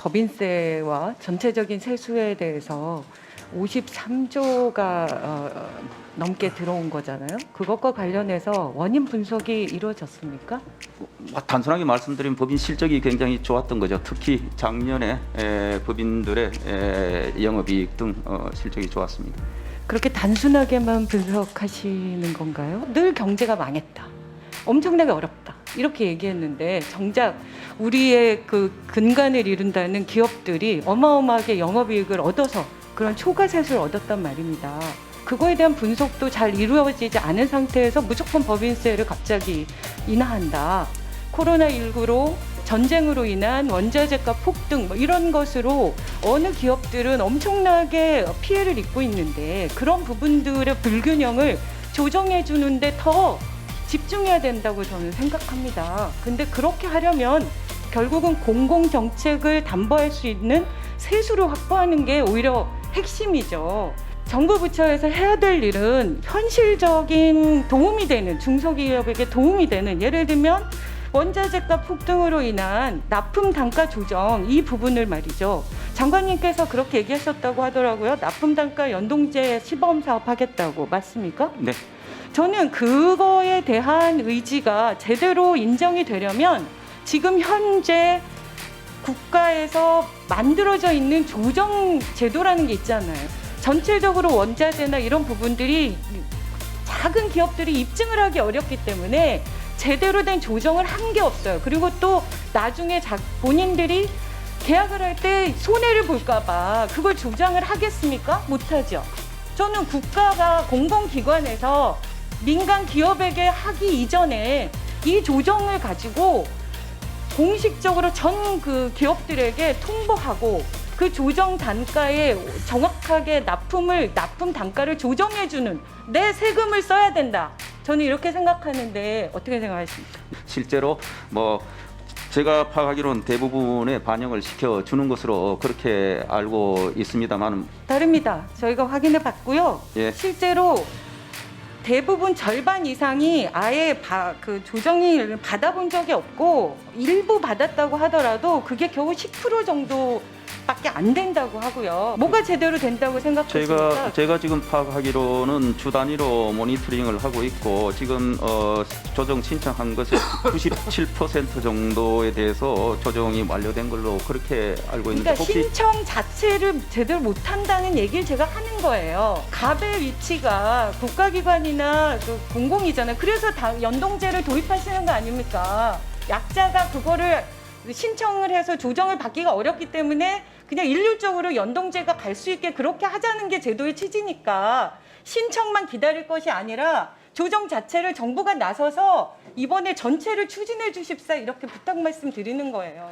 법인세와 전체적인 세수에 대해서 53조가 어, 넘게 들어온 거잖아요. 그것과 관련해서 원인 분석이 이루어졌습니까? 뭐 단순하게 말씀드리면 법인 실적이 굉장히 좋았던 거죠. 특히 작년에 에, 법인들의 에, 영업이익 등 어, 실적이 좋았습니다. 그렇게 단순하게만 분석하시는 건가요? 늘 경제가 망했다. 엄청나게 어렵다. 이렇게 얘기했는데 정작 우리의 그 근간을 이룬다는 기업들이 어마어마하게 영업이익을 얻어서 그런 초과세수를 얻었단 말입니다. 그거에 대한 분석도 잘 이루어지지 않은 상태에서 무조건 법인세를 갑자기 인하한다. 코로나19로 전쟁으로 인한 원자재값 폭등 뭐 이런 것으로 어느 기업들은 엄청나게 피해를 입고 있는데 그런 부분들의 불균형을 조정해 주는데 더 집중해야 된다고 저는 생각합니다. 근데 그렇게 하려면 결국은 공공 정책을 담보할 수 있는 세수를 확보하는 게 오히려 핵심이죠. 정부 부처에서 해야 될 일은 현실적인 도움이 되는 중소기업에게 도움이 되는 예를 들면 원자재값 폭등으로 인한 납품 단가 조정 이 부분을 말이죠. 장관님께서 그렇게 얘기하셨다고 하더라고요. 납품 단가 연동제 시범 사업 하겠다고 맞습니까? 네, 저는 그거에 대한 의지가 제대로 인정이 되려면 지금 현재 국가에서 만들어져 있는 조정 제도라는 게 있잖아요. 전체적으로 원자재나 이런 부분들이 작은 기업들이 입증을 하기 어렵기 때문에 제대로 된 조정을 한 게 없어요. 그리고 또 나중에 자, 본인들이 계약을 할 때 손해를 볼까봐 그걸 조장을 하겠습니까? 못하죠. 저는 국가가 공공기관에서 민간 기업에게 하기 이전에 이 조정을 가지고 공식적으로 전 그 기업들에게 통보하고 그 조정 단가에 정확하게 납품을 납품 단가를 조정해 주는 내 세금을 써야 된다. 저는 이렇게 생각하는데 어떻게 생각하십니까? 실제로 뭐 제가 파악하기로는 대부분의 반영을 시켜 주는 것으로 그렇게 알고 있습니다만 다릅니다. 저희가 확인해 봤고요. 예. 실제로 대부분 절반 이상이 아예 바, 그 조정을 받아본 적이 없고 일부 받았다고 하더라도 그게 겨우 10% 정도 밖에 안 된다고 하고요. 뭐가 제대로 된다고 생각하십니까? 제가 제가 지금 파악하기로는 주 단위로 모니터링을 하고 있고 지금 어, 조정 신청한 것의 97% 정도에 대해서 조정이 완료된 걸로 그렇게 알고 있는데 그러니까 혹시 신청 자체를 제대로 못한다는 얘기를 제가 하는 거예요. 갑의 위치가 국가기관이나 그 공공이잖아요. 그래서 다 연동제를 도입하시는 거 아닙니까? 약자가 그거를 신청을 해서 조정을 받기가 어렵기 때문에 그냥 일률적으로 연동제가 갈 수 있게 그렇게 하자는 게 제도의 취지니까 신청만 기다릴 것이 아니라 조정 자체를 정부가 나서서 이번에 전체를 추진해 주십사 이렇게 부탁 말씀 드리는 거예요.